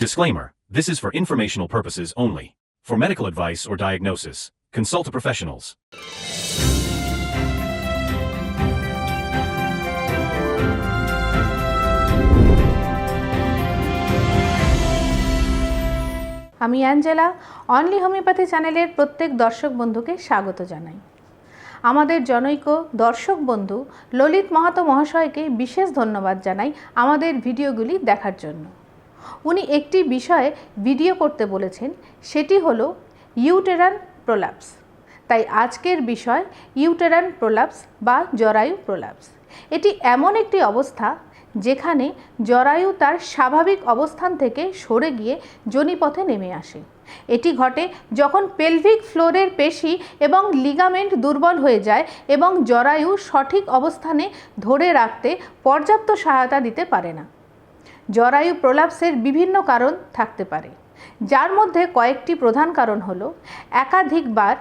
Disclaimer This is for informational purposes only. For medical advice or diagnosis, consult a professionals. আমি Angela only homeopathy চ্যানেলের প্রত্যেক দর্শক বন্ধুকে স্বাগত জানাই আমাদের জনৈক দর্শক বন্ধু ললিত মাহাতো মহাশয়কে বিশেষ ধন্যবাদ জানাই আমাদের ভিডিওগুলি দেখার জন্য উনি একটি বিষয়ে ভিডিও করতে বলেছেন, সেটি হলো ইউটেরান প্রোলাপস। তাই আজকের বিষয় ইউটেরান প্রোলাপস বা জরায়ু প্রোলাপস। এটি এমন একটি অবস্থা যেখানে জরায়ু তার স্বাভাবিক অবস্থান থেকে সরে গিয়ে যোনিপথে নেমে আসে। এটি ঘটে যখন পেলভিক ফ্লোরের পেশি এবং লিগামেন্ট দুর্বল হয়ে যায় এবং জরায়ু সঠিক অবস্থানে ধরে রাখতে পর্যাপ্ত সহায়তা দিতে পারে না। জরায়ু প্রলাপসের বিভিন্ন কারণ থাকতে পারে। যার মধ্যে কয়েকটি প্রধান কারণ হল একাধিকবার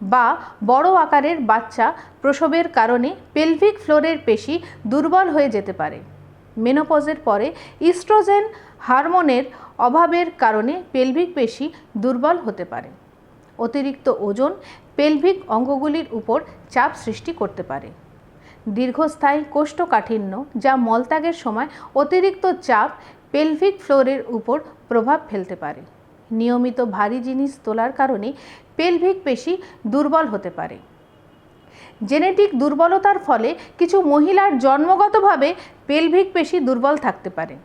বা বড় আকারের বাচ্চা প্রসবের কারণে পেলভিক ফ্লোরের পেশি দুর্বল হয়ে যেতে পারে। মেনোপজের পরে ইস্ট্রোজেন হারমোনের অভাবের কারণে পেলভিক পেশি দুর্বল হতে পারে। অতিরিক্ত ওজন পেলভিক অঙ্গগুলির উপর চাপ সৃষ্টি করতে পারে। দীর্ঘস্থায়ী কোষ্ঠকাঠিন্য যা মলত্যাগের সময় অতিরিক্ত চাপ পেলভিক ফ্লোরের উপর প্রভাব ফেলতে পারে। নিয়মিত ভারী জিনিস তোলার কারণে পেলভিক পেশি দুর্বল হতে পারে। জেনেটিক দুর্বলতার ফলে কিছু মহিলার জন্মগতভাবে পেলভিক পেশি দুর্বল থাকতে পারে।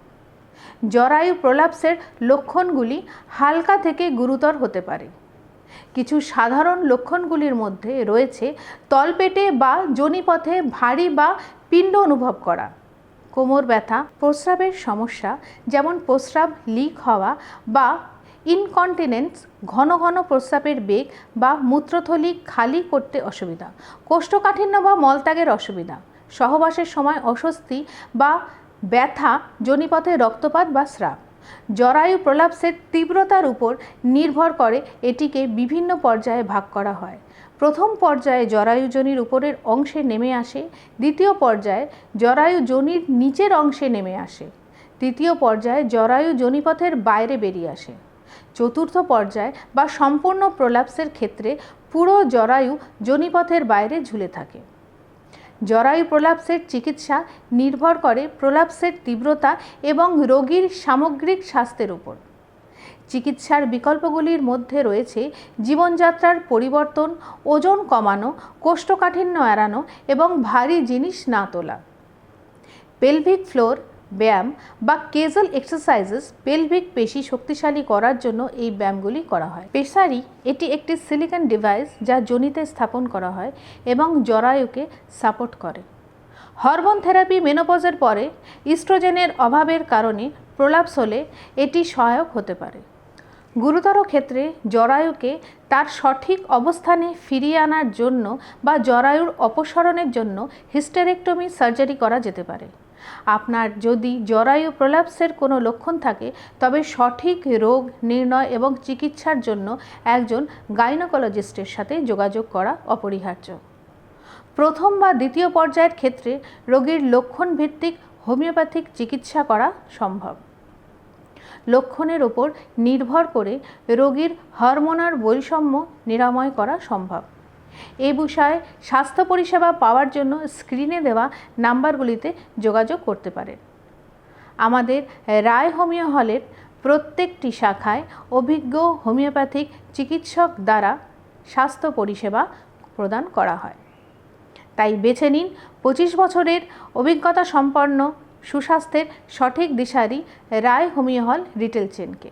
জরায়ু প্রলাপসের লক্ষণগুলি হালকা থেকে গুরুতর হতে পারে। কিছু সাধারণ লক্ষণগুলির মধ্যে রয়েছে তলপেটে বা যোনিপথে ভারী বা পিণ্ড অনুভব করা, কোমর ব্যথা, প্রস্রাবের সমস্যা, যেমন প্রস্রাব লিক হওয়া বা ইনকন্টিনেন্স ঘন ঘন প্রস্রাবের বেগ বা মূত্রথলি খালি করতে অসুবিধা, কোষ্ঠকাঠিন্য বা মলত্যাগের অসুবিধা, সহবাসের সময় অস্বস্তি বা ব্যথা যোনিপথে রক্তপাত বা স্রাব। জরায়ু প্রলাপসের তীব্রতার উপর নির্ভর করে এটিকে বিভিন্ন পর্যায়ে ভাগ করা হয়। প্রথম পর্যায়ে জরায়ু যোনির উপরের অংশে নেমে আসে, দ্বিতীয় পর্যায়ে জরায়ু যোনির নিচের অংশে নেমে আসে, তৃতীয় পর্যায়ে জরায়ু যোনিপথের বাইরে বেরিয়ে আসে। চতুর্থ পর্যায়ে বা সম্পূর্ণ প্রলাপসের ক্ষেত্রে পুরো জরায়ু যোনিপথের বাইরে ঝুলে থাকে। জরায়ু প্রলাপসের চিকিৎসা নির্ভর করে প্রলাপসের তীব্রতা এবং রোগীর সামগ্রিক স্বাস্থ্যের উপর। চিকিৎসার বিকল্পগুলির মধ্যে রয়েছে জীবনযাত্রার পরিবর্তন, ওজন কমানো, কোষ্ঠকাঠিন্য এড়ানো এবং ভারী জিনিস না তোলা। পেলভিক ফ্লোর ব্যায়াম বা কেজাল এক্সারসাইজেস পেলভিক পেশি শক্তিশালী করার জন্য এই ব্যায়ামগুলি করা হয়। পেশারি এটি একটি সিলিকন ডিভাইস যা জনিতে স্থাপন করা হয় এবং জরায়ুকে সাপোর্ট করে। হরমোন থেরাপি মেনোপজের পরে ইস্ট্রোজেনের অভাবের কারণে প্রলাপস হলে এটি সহায়ক হতে পারে। গুরুতর ক্ষেত্রে জরায়ুকে তার সঠিক অবস্থানে ফিরিয়ে আনার জন্য বা জরায়ুর অপসারণের জন্য হিস্টেরেক্টমি সার্জারি করা যেতে পারে। আপনার যদি জরায়ু প্রলাপসের কোনো লক্ষণ থাকে, তবে সঠিক রোগ নির্ণয় এবং চিকিৎসার জন্য একজন গাইনোকোলজিস্টের সাথে যোগাযোগ করা অপরিহার্য। প্রথম বা দ্বিতীয় পর্যায়ের ক্ষেত্রে রোগীর লক্ষণ ভিত্তিক হোমিওপ্যাথিক চিকিৎসা করা সম্ভব। লক্ষণের ওপর নির্ভর করে রোগীর হরমোনার বৈষম্য নিরাময় করা সম্ভব। এ বিষয়ে স্বাস্থ্য পরিষেবা পাওয়ার জন্য স্ক্রিনে দেওয়া নাম্বারগুলিতে যোগাযোগ করতে পারেন আমাদের রায় হোমিও হলের প্রত্যেকটি শাখায় অভিজ্ঞ হোমিওপ্যাথিক চিকিৎসক দ্বারা স্বাস্থ্য পরিষেবা প্রদান করা হয়। তাই বেছে নিন পঁচিশ বছরের অভিজ্ঞতা সম্পন্ন সুস্বাস্থ্যের সঠিক দিশারি রায় হোমিও হল রিটেল চেনকে।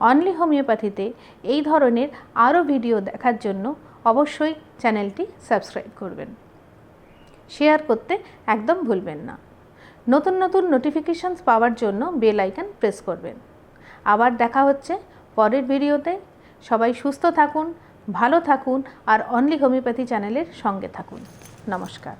অনলি হোমিওপ্যাথিতে এই ধরনের আরও ভিডিও দেখার জন্য অবশ্যই চ্যানেলটি সাবস্ক্রাইব করবেন। শেয়ার করতে একদম ভুলবেন না। নতুন নতুন নোটিফিকেশানস পাওয়ার জন্য বেল আইকন প্রেস করবেন। আবার দেখা হচ্ছে পরের ভিডিওতে। সবাই সুস্থ থাকুন, ভালো থাকুন আর অনলি হোমিওপ্যাথি চ্যানেলের সঙ্গে থাকুন। নমস্কার।